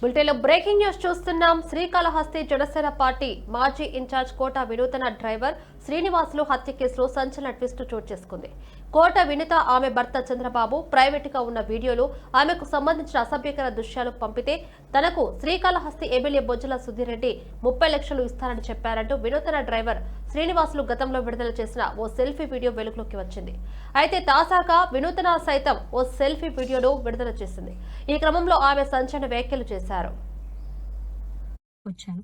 బులెటిన్లో breaking news చూస్తున్నాం. Srikalahasti Janasena party మాజీ in charge Kota Vinutha driver Srinivasulu హత్య కేసులో సంచలన ట్విస్ట్ చోటు చేసుకుంది. కోట వినిత ఆమె భర్త చంద్రబాబు ప్రైవేటుగా ఉన్న వీడియోలు ఆమెకు సంబంధించిన అసభ్యకర దృశ్యాలు పంపితే తనకు శ్రీకాళహస్తి ఎమ్మెల్యే బొజ్జల సుధీరెడ్డి ముప్పై లక్షలు ఇస్తారని చెప్పారంటూ వినూతన డ్రైవర్ శ్రీనివాసులు గతంలో విడుదల చేసిన ఓ సెల్ఫీ వీడియో వెలుగులోకి వచ్చింది. అయితే తాజాగా వినూతన సైతం ఓ సెల్ఫీ వీడియోను విడుదల చేసింది. ఈ క్రమంలో ఆమె సంచలన వ్యాఖ్యలు చేశారు. వచ్చాను.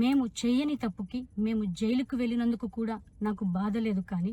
మేము చెయ్యని తప్పుకి మేము జైలుకు వెళ్ళినందుకు కూడా నాకు బాధ లేదు కానీ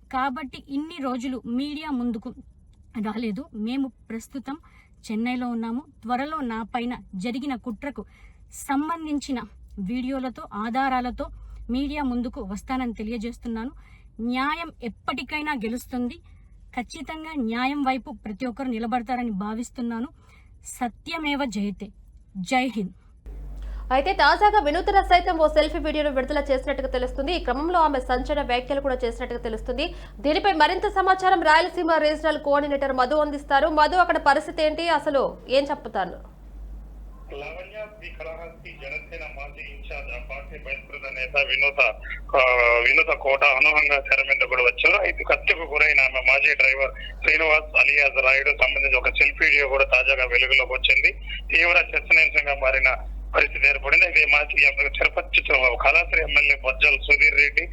కాబట్టి ఇన్ని రోజులు మీడియా ముందుకు రాలేదు. మేము ప్రస్తుతం చెన్నైలో ఉన్నాము. త్వరలో నా పైన జరిగిన కుట్రకు సంబంధించిన వీడియోలతో ఆధారాలతో మీడియా ముందుకు వస్తానని తెలియజేస్తున్నాను. న్యాయం ఎప్పటికైనా గెలుస్తుంది. ఖచ్చితంగా న్యాయం వైపు ప్రతి ఒక్కరు నిలబడతారని భావిస్తున్నాను. సత్యమేవ జయతే. జై హింద్. అయితే తాజాగా వినూతన సైతం ఓ సెల్ఫీ వీడియోను విడుదల చేసినట్టుగా తెలుస్తుంది. ఈ క్రమంలో ఆమె సంచలన వ్యాఖ్యలు కూడా చేసినట్టుగా తెలుస్తుంది. దీనిపై మరింత సమాచారం రాయలసీమ రీజనల్ కోఆర్డినేటర్ మధు అందిస్తారు. మధు అక్కడ పరిస్థితి ఏంటి? అసలు ఏం చెప్తాను లావణ్య జనసేన మాజీ ఇన్ఛార్జ్ నేత వినూత వినూత కోట అనూహంగా తెర మీద కూడా వచ్చారు. అయితే హత్యకు గురైన ఆమె మాజీ డ్రైవర్ శ్రీనివాస్ అలియాజ్ రాయుడు సంబంధించి ఒక సెల్ఫీ వీడియో కూడా తాజాగా వెలుగులోకి వచ్చింది. తీవ్ర చర్చనీయాంశంగా మారిన పరిస్థితి ఏర్పడింది. అయితే మాజీ తిరుపతి కళాశ్రీ ఎమ్మెల్యే బొజ్జల సుధీర్ రెడ్డి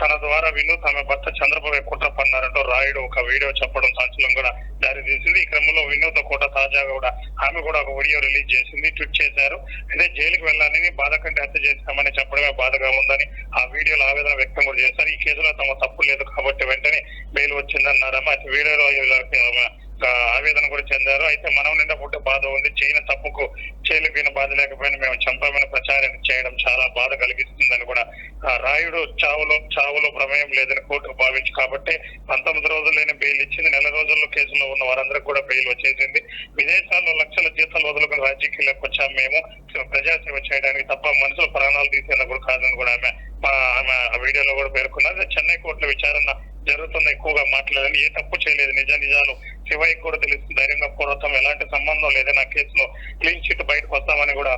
తన ద్వారా వినూత్ ఆమె భర్త చంద్రబాబు కుట్ర పన్నారంటూ రాయుడు ఒక వీడియో చెప్పడం సంచలనం కూడా దారితీసింది ఈ క్రమంలో వినూత కోట తాజాగా కూడా ఆమె కూడా ఒక వీడియో రిలీజ్ చేసింది ట్వీట్ చేశారు. అయితే జైలుకు వెళ్ళాలని బాధ కంటే హత్య చేస్తామని చెప్పడమే బాధగా ఉందని ఆ వీడియోలో ఆవేదన వ్యక్తం కూడా చేశారు. ఈ కేసులో తమ తప్పు లేదు కాబట్టి వెంటనే బెయిల్ వచ్చిందన్నారమ్మా అయితే వీడియోలో ఆవేదన కూడా చెందారు. అయితే మనం నిండా పుట్టే బాధ ఉంది. చేయని తప్పుకు చేయలేకపోయిన బాధ లేకపోయినా మేము చంపామని ప్రచారం చేయడం చాలా బాధ కలిగిస్తుందని కూడా ఆ, రాయుడు చావులో చావులో ప్రమేయం లేదని కోర్టు భావించి కాబట్టి పంతొమ్మిది రోజులైన బెయిల్ ఇచ్చింది. నెల రోజుల్లో కేసులో ఉన్న వారందరికీ కూడా బెయిల్ వచ్చేసింది. విదేశాల్లో లక్షల జీతాలు వదులుకుని రాజకీయాలకు వచ్చాం మేము. ప్రజాసేవ చేయడానికి తప్ప మనుషుల ప్రాణాలు తీసేందుకు కాదని కూడా ఆమె ఆ- ఆమె వీడియోలో కూడా పేర్కొన్నారు చెన్నై కోర్టులో విచారణ జరుగుతున్న ఎక్కువగా మాట్లాడాలని ఏ తప్పు చేయలేదు. నిజ నిజాలు శివయ్యకి కూడా తెలుస్తుంది ధైర్యంగా పోరాటం ఎలాంటి సంబంధం లేదని ఆ కేసులో క్లీన్ చిట్ బయటకు వస్తామని కూడా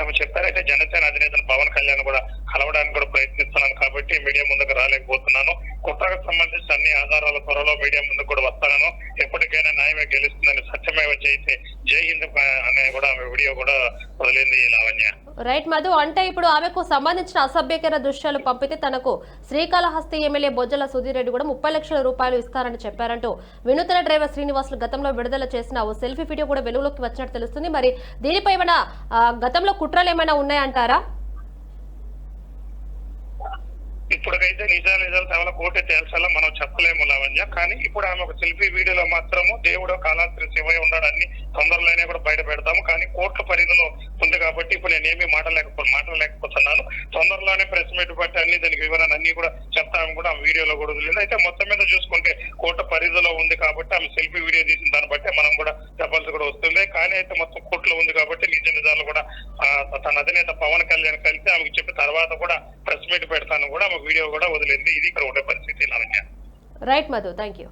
ఆమె చెప్పారైతే జనసేన అధినేతను పవన్ కళ్యాణ్ కూడా కలవడానికి కూడా ప్రయత్నిస్తున్నాను కాబట్టి మీడియా ముందుకు రాలేకపోతున్నాను. కుట్రకు సంబంధించిన అన్ని ఆధారాల త్వరలో మీడియా ముందుకు కూడా వస్తాను. ఎప్పటికైనా న్యాయమే గెలుస్తుందని సత్యమేవ చేయితే జై హింద్ అనే కూడా ఆమె వీడియో కూడా వదిలింది లావణ్య. రైట్ మధు అంటే ఇప్పుడు ఆమెకు సంబంధించిన అసభ్యకర దృశ్యాలు పంపితే తనకు శ్రీకాళహస్తి ఎమ్మెల్యే బొజ్జల సుధీర్ రెడ్డి కూడా ముప్పై లక్షల రూపాయలు ఇస్తారని చెప్పారంటూ వినూతన డ్రైవర్ శ్రీనివాసులు గతంలో విడుదల చేసిన ఓ సెల్ఫీ వీడియో కూడా వెలుగులోకి వచ్చినట్టు తెలుస్తుంది. మరి దీనిపై ఏమైనా గతంలో కుట్రలు ఏమైనా ఉన్నాయంటారా? ఇప్పటికైతే నిజా నిజాలు చాలా కోర్టు తేల్చాలా మనం చెప్పలేము లావణ్య. కానీ ఇప్పుడు ఆమె ఒక సెల్ఫీ వీడియోలో మాత్రము దేవుడు కాలాస్త్రి శివయ్య ఉన్నాడని తొందరలోనే కూడా బయట పెడతాము. కానీ కోర్టు పరిధిలో ఉంది కాబట్టి ఇప్పుడు నేనేమి మాటలేకపో మాట్లాడలేకపోతున్నాను తొందరలోనే ప్రెస్ మీట్ బట్టి అన్ని దానికి వివరణ అన్ని కూడా చెప్తాము కూడా ఆ వీడియోలో కూడా లేదు అయితే మొత్తం మీద చూసుకుంటే కోర్టు పరిధిలో ఉంది కాబట్టి ఆమె సెల్ఫీ వీడియో తీసిన దాన్ని బట్టి మనం కూడా చెప్పాల్సి కూడా వస్తుంది. కానీ అయితే మొత్తం కోర్టులో ఉంది కాబట్టి నిజ నిజాలు కూడా తన అధినేత పవన్ కళ్యాణ్ కలిసి ఆమెకు చెప్పిన తర్వాత కూడా ప్రెస్ మీట్ పెడతాను కూడా ఆమె వీడియో కూడా వదిలింది ఇది ఇక్కడ ఉండే పరిస్థితి Lavanya right Madhu thank you